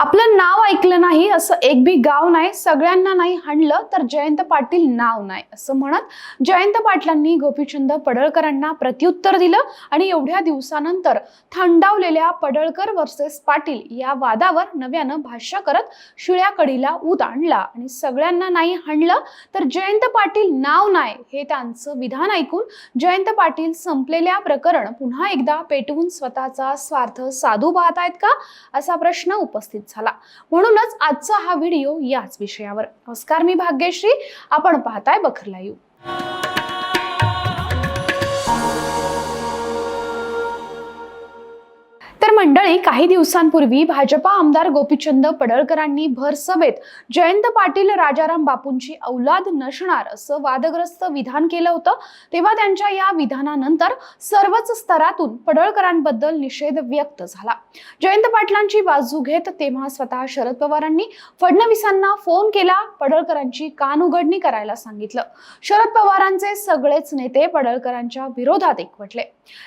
आपलं नाव ऐकलं नाही असं एक बी गाव नाही सगळ्यांना नाही हाणलं तर जयंत पाटील नाव नाही असं म्हणत जयंत पाटलांनी गोपीचंद पडळकरांना प्रत्युत्तर दिलं आणि एवढ्या दिवसानंतर थंडावलेल्या पडळकर वर्सेस पाटील या वादावर नव्यानं भाष्य करत शिळ्या कडीला ऊत आणला आणि सगळ्यांना नाही हाणलं तर जयंत पाटील नाव नाही हे त्यांचं विधान ऐकून जयंत पाटील संपलेल्या प्रकरण पुन्हा एकदा पेटवून स्वतःचा स्वार्थ साधू पाहतायत का? असा प्रश्न उपस्थित झाला. म्हणूनच आजचा हा व्हिडिओ याच विषयावर. नमस्कार मी भाग्यश्री. आपण पाहताय बखरला येऊ मंडळी काही दिवसांपूर्वी भाजपा आमदार गोपीचंद पडळकरांनी भर सभेत जयंत पाटील राजाराम बापूंची औलाद नसणार असं वादग्रस्त विधान केलं होतं. तेव्हा त्यांच्या या विधानानंतर सर्वच स्तरातून पडळकरांबद्दल निषेध व्यक्त झाला. जयंत पाटलांची बाजू घेत तेव्हा स्वतः शरद पवारांनी फडणवीसांना फोन केला पडळकरांची कान उघडणी करायला सांगितलं. शरद पवारांचे सगळेच नेते पडळकरांच्या विरोधात एकवटले.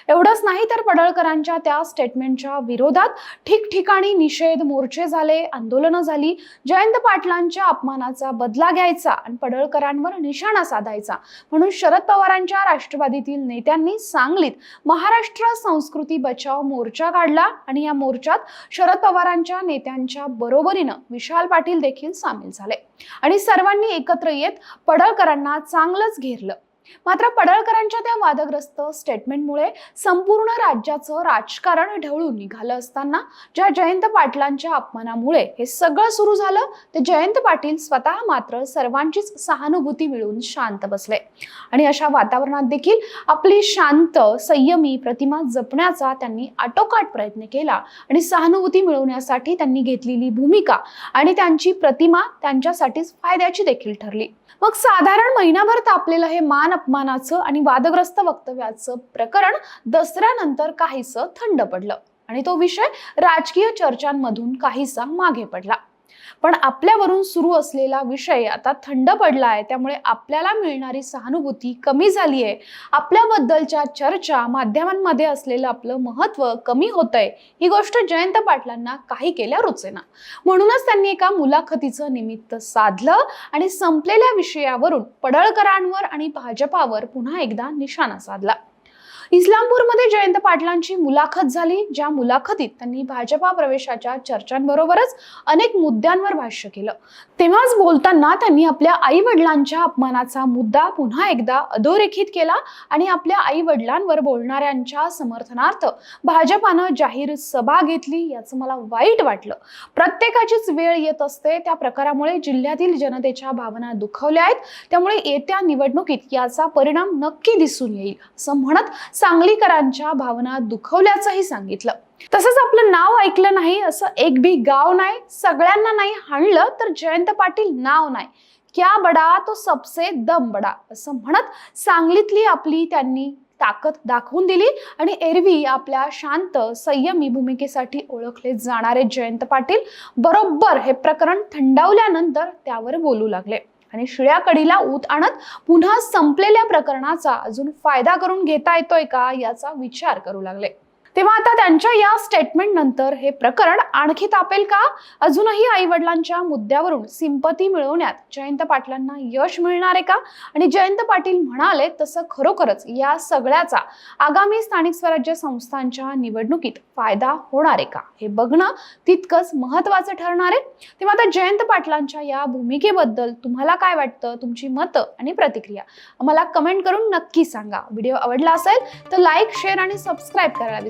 एवढंच नाही तर पडळकरांच्या त्या स्टेटमेंटच्या विरोधात ठिकठिकाणी निषेध मोर्चे झाले आंदोलनं झाली. जयंत पाटलांच्या अपमानाचा बदला घ्यायचा आणि पडळकरांवर निशाणा साधायचा म्हणून शरद पवारांच्या राष्ट्रवादीतील नेत्यांनी सांगलीत महाराष्ट्र संस्कृती बचाव मोर्चा काढला आणि या मोर्चात शरद पवारांच्या नेत्यांच्या बरोबरीनं विशाल पाटील देखील सामील झाले. आणि सर्वांनी एकत्र येत पडळकरांना चांगलंच घेरलं. मात्र पडळकरांच्या त्या वादग्रस्त स्टेटमेंटमुळे संपूर्ण राज्याचं राजकारण ढवळून निघालं असताना ज्या जयंत पाटलांच्या अपमानामुळे हे सगळं सुरू झालं ते जयंत पाटील स्वतः मात्र सर्वांचीच सहानुभूती मिळवून शांत बसले. आणि अशा वातावरणात देखील आपली शांत संयमी प्रतिमा जपण्याचा त्यांनी आटोकाट प्रयत्न केला आणि सहानुभूती मिळवण्यासाठी त्यांनी घेतलेली भूमिका आणि त्यांची प्रतिमा त्यांच्यासाठीच फायद्याची देखील ठरली. मग साधारण महिनाभर तापलेलं हे मान अपमानाचं आणि वादग्रस्त वक्तव्याचं प्रकरण दसऱ्यानंतर काहीसं थंड पडलं. आणि तो विषय राजकीय चर्चांमधून काहीसा मागे पडला. पण आपल्यावरून सुरू असलेला विषय आता थंड पडलाय त्यामुळे आपल्याला मिळणारी सहानुभूती कमी झाली आहे. आपल्याबद्दलच्या चर्चा माध्यमांमध्ये असलेलं आपलं महत्त्व कमी होतंय ही गोष्ट जयंत पाटलांना काही केल्या रुचेना म्हणूनच त्यांनी एका मुलाखतीचं निमित्त साधलं आणि संपलेल्या विषयावरून पडळकरांवर आणि भाजपावर पुन्हा एकदा निशाणा साधला. इस्लामपूरमध्ये जयंत पाटलांची मुलाखत झाली. ज्या मुलाखतीत त्यांनी भाजपा प्रवेशाच्या चर्चांबरोबरच अनेक मुद्द्यांवर भाष्य केलं. तेव्हाच बोलताना त्यांनी आपल्या आई वडिलांच्या अपमानाचा मुद्दा पुन्हा एकदा अधोरेखित केला आणि आपल्या आई वडिलांवर बोलणाऱ्यांच्या समर्थनार्थ भाजपानं जाहीर सभा घेतली याचं मला वाईट वाटलं. प्रत्येकाचीच वेळ येत असते. त्या प्रकारामुळे जिल्ह्यातील जनतेच्या भावना दुखावल्या आहेत. त्यामुळे येत्या निवडणुकीत याचा परिणाम नक्की दिसून येईल असं म्हणत सांगलीकरांच्या भावना दुखवल्याचंही सांगितलं. तसंच आपलं नाव ऐकलं नाही असं एक बी गाव नाही सगळ्यांना नाही हाणलं तर जयंत पाटील नाव नाही. क्या बडा तो सबसे दम बडा असं म्हणत सांगलीतली आपली त्यांनी ताकद दाखवून दिली आणि एरवी आपल्या शांत संयमी भूमिकेसाठी ओळखले जाणारे जयंत पाटील बरोबर हे प्रकरण थंडावल्यानंतर त्यावर बोलू लागले. आणि शिळ्या कडीला ऊत आणत पुन्हा संपलेल्या प्रकरणाचा अजून फायदा करून घेता येतोय का याचा विचार करू लागले. तेव्हा आता त्यांच्या या स्टेटमेंट नंतर हे प्रकरण आणखी तापेल का? अजूनही आई वडिलांच्या मुद्द्यावरून सिंपती मिळवण्यात जयंत पाटलांना यश मिळणार आहे का? आणि जयंत पाटील म्हणाले तसं खरोखरच या सगळ्याचा आगामी स्थानिक स्वराज्य संस्थांच्या निवडणुकीत फायदा होणार आहे का? हे बघणं तितकंच महत्वाचं ठरणार आहे. तेव्हा आता जयंत पाटलांच्या या भूमिकेबद्दल तुम्हाला काय वाटतं? तुमची मतं आणि प्रतिक्रिया आम्हाला कमेंट करून नक्की सांगा. व्हिडिओ आवडला असेल तर लाईक शेअर आणि सबस्क्राईब करायला